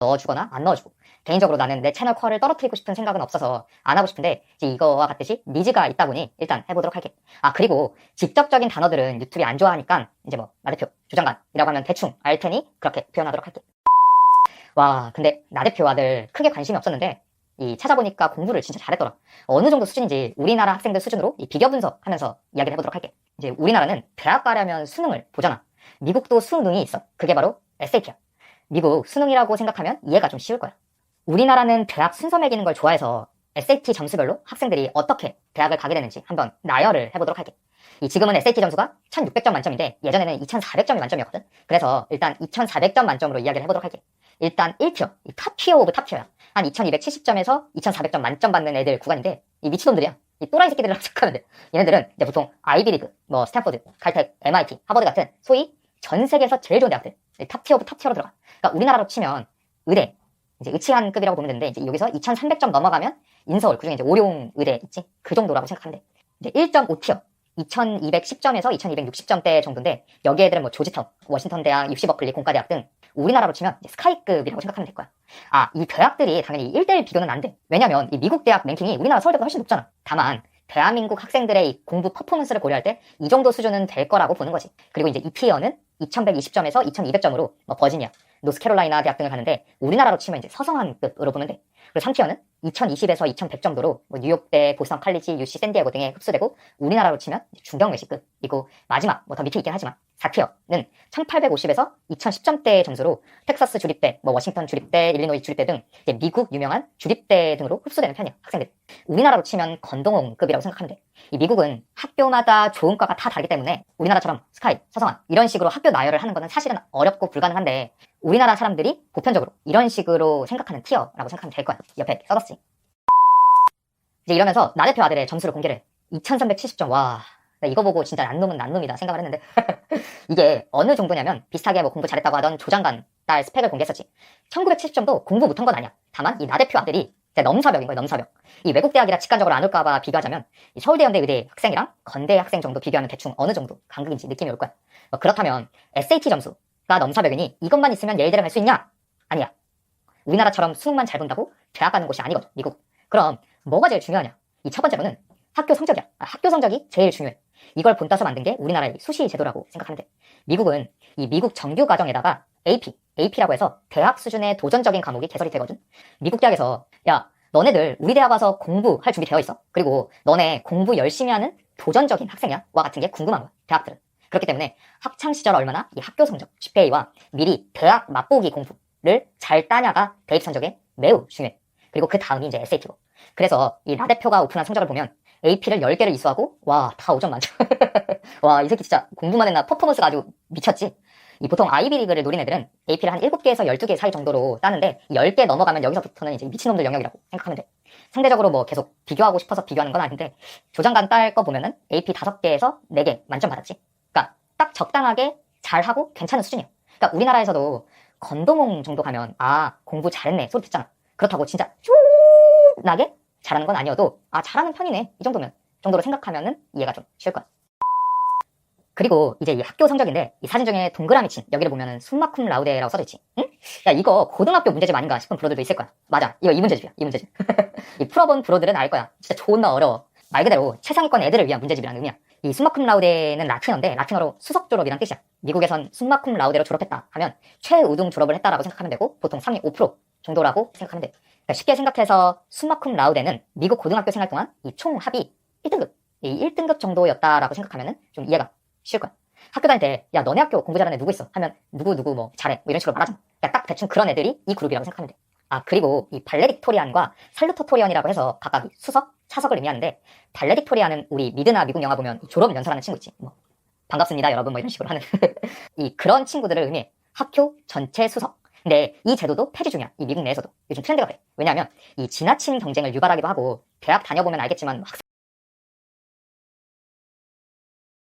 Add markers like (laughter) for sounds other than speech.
넣어주거나 안 넣어주고 개인적으로 나는 내 채널 퀄을 떨어뜨리고 싶은 생각은 없어서 안 하고 싶은데 이거와 같듯이 니즈가 있다 보니 일단 해보도록 할게. 아 그리고 직접적인 단어들은 유튜브이 안 좋아하니까 이제 뭐 나대표 조장관이라고 하면 대충 알 테니 그렇게 표현하도록 할게. 와 근데 나대표 아들 크게 관심이 없었는데 이 찾아보니까 공부를 진짜 잘했더라. 어느 정도 수준인지 우리나라 학생들 수준으로 이 비교 분석하면서 이야기를 해보도록 할게. 이제 우리나라는 대학 가려면 수능을 보잖아. 미국도 수능이 있어. 그게 바로 SAT야. 미국 수능이라고 생각하면 이해가 좀 쉬울 거야. 우리나라는 대학 순서 매기는 걸 좋아해서 SAT 점수별로 학생들이 어떻게 대학을 가게 되는지 한번 나열을 해보도록 할게. 이 지금은 SAT 점수가 1600점 만점인데 예전에는 2400점이 만점이었거든. 그래서 일단 2400점 만점으로 이야기를 해보도록 할게. 일단 1티어, 이 탑티어 오브 탑티어야. 한 2270점에서 2400점 만점 받는 애들 구간인데 이 미친놈들이야. 이 또라이 새끼들이랑 (laughs) 생각하면 돼. 얘네들은 이제 보통 아이비리그, 뭐 스탠포드, 칼텍, MIT, 하버드 같은 소위 전 세계에서 제일 좋은 대학들 이 탑티어 오브 탑티어로 들어가. 그러니까 우리나라로 치면 의대, 이제 의치한 급이라고 보면 되는데 이제 여기서 2300점 넘어가면 인서울 그중에 이제 오룡 의대 있지 그 정도라고 생각하면 돼. 이제 1.5 티어 2210점에서 2260점대 정도인데 여기 애들은 뭐 조지턴, 워싱턴 대학, 60어클리 공과대학 등 우리나라로 치면 이제 스카이급이라고 생각하면 될 거야. 아, 이 대학들이 당연히 1대1 비교는 안 돼. 왜냐면 이 미국 대학 랭킹이 우리나라 서울대보다 훨씬 높잖아. 다만 대한민국 학생들의 이 공부 퍼포먼스를 고려할 때 이 정도 수준은 될 거라고 보는 거지. 그리고 이제 이 티어는 2120점에서 2200점으로 뭐 버지니아, 노스캐롤라이나 대학 등을 가는데 우리나라로 치면 이제 서성한급으로 돼. 그리고 3티어는 2020에서 2100 정도로 뭐 뉴욕대, 보스턴 칼리지, UC 샌디에고 등에 흡수되고 우리나라로 치면 중경 외식급이고 마지막 뭐 더 밑에 있긴 하지만 4티어는 1850에서 2010점대 점수로 텍사스 주립대, 뭐 워싱턴 주립대, 일리노이 주립대 등 미국 유명한 주립대 등으로 흡수되는 편이야 학생들. 우리나라로 치면 건동홍급이라고 생각하면 돼. 이 미국은 학교마다 좋은 과가 다 다르기 때문에 우리나라처럼 스카이, 서성한 이런 식으로 학교 나열을 하는 거는 사실은 어렵고 불가능한데 우리나라 사람들이 보편적으로 이런 식으로 생각하는 티어라고 생각하면 될 거야. 옆에 써뒀지. 이제 이러면서 나 대표 아들의 점수를 공개를 해. 2370점. 와. 나 이거 보고 진짜 난놈은 난놈이다 생각을 했는데 (laughs) 이게 어느 정도냐면 비슷하게 뭐 공부 잘했다고 하던 조장관 딸 스펙을 공개했었지. 1970점도 공부 못한 건 아니야. 다만 이 나 대표 아들이 넘사벽인 거야, 넘사벽. 이 외국 대학이라 직관적으로 안 올까봐 비교하자면 이 서울대 연대 의대 학생이랑 건대 학생 정도 비교하면 대충 어느 정도 간극인지 느낌이 올 거야. 뭐 그렇다면 SAT 점수 가 넘사벽이니 이것만 있으면 예의대를 갈 수 있냐? 아니야. 우리나라처럼 수능만 잘 본다고 대학 가는 곳이 아니거든, 미국. 그럼 뭐가 제일 중요하냐? 이 첫 번째로는 학교 성적이야. 아, 학교 성적이 제일 중요해. 이걸 본따서 만든 게 우리나라의 수시 제도라고 생각하면 돼. 미국은 이 미국 정규 과정에다가 AP, AP라고 해서 대학 수준의 도전적인 과목이 개설이 되거든. 미국 대학에서 야 너네들 우리 대학 와서 공부할 준비 되어 있어. 그리고 너네 공부 열심히 하는 도전적인 학생이야. 와 같은 게 궁금한 거야. 대학들은. 그렇기 때문에 학창 시절 얼마나 이 학교 성적, GPA와 미리 대학 맛보기 공부를 잘 따냐가 대입 성적에 매우 중요해. 그리고 그 다음이 이제 SAT고. 그래서 이 라 대표가 오픈한 성적을 보면 AP를 10개를 이수하고 와 다 5점 만점. (laughs) 와 이 새끼 진짜 공부만 했나 퍼포먼스가 아주 미쳤지. 이 보통 아이비리그를 노린 애들은 AP를 한 7개에서 12개 사이 정도로 따는데 10개 넘어가면 여기서부터는 이제 미친놈들 영역이라고 생각하면 돼. 상대적으로 뭐 계속 비교하고 싶어서 비교하는 건 아닌데 조장관 딸 거 보면은 AP 5개에서 4개 만점 받았지. 딱 적당하게 잘하고 괜찮은 수준이야. 그러니까 우리나라에서도 건동홍 정도 가면 아 공부 잘했네 소리 듣잖아. 그렇다고 진짜 쫀나게 잘하는 건 아니어도 아 잘하는 편이네 이 정도면 정도로 생각하면은 이해가 좀 쉬울 거야. 그리고 이제 이 학교 성적인데 이 사진 중에 동그라미 친 여기를 보면은 숨마쿰 라우데라고 써져 있지. 응? 야 이거 고등학교 문제집 아닌가 싶은 브로들도 있을 거야. 맞아. 이거 이 문제집이야. 이 문제집. (laughs) 이 풀어본 브로들은 알 거야. 진짜 존나 어려워. 말 그대로 최상위권 애들을 위한 문제집이라는 의미야. 이 숨마쿰 라우데는 라틴어인데 라틴어로 수석 졸업이란 뜻이야. 미국에선 숨마쿰 라우데로 졸업했다 하면 최우등 졸업을 했다라고 생각하면 되고 보통 상위 5% 정도라고 생각하면 돼. 그러니까 쉽게 생각해서 숨마쿰 라우데는 미국 고등학교 생활 동안 이 총 합이 1등급, 이 1등급 정도였다라고 생각하면은 좀 이해가 쉬울 거야. 학교 다닐 때, 야, 너네 학교 공부 잘하는 애 누구 있어? 하면, 누구, 누구, 뭐, 잘해. 뭐 이런 식으로 말하잖아. 그러니까 딱 대충 그런 애들이 이 그룹이라고 생각하면 돼. 아, 그리고 이 발레딕토리안과 살루토토리언이라고 해서 각각 수석, 차석을 의미하는데, 발레딕토리안은 우리 미드나 미국 영화 보면 졸업 연설하는 친구 있지. 뭐, 반갑습니다, 여러분. 뭐 이런 식으로 하는. (laughs) 이 그런 친구들을 의미해. 학교 전체 수석. 근데 이 제도도 폐지 중이야. 이 미국 내에서도. 요즘 트렌드가 그래. 왜냐하면 이 지나친 경쟁을 유발하기도 하고, 대학 다녀보면 알겠지만 학생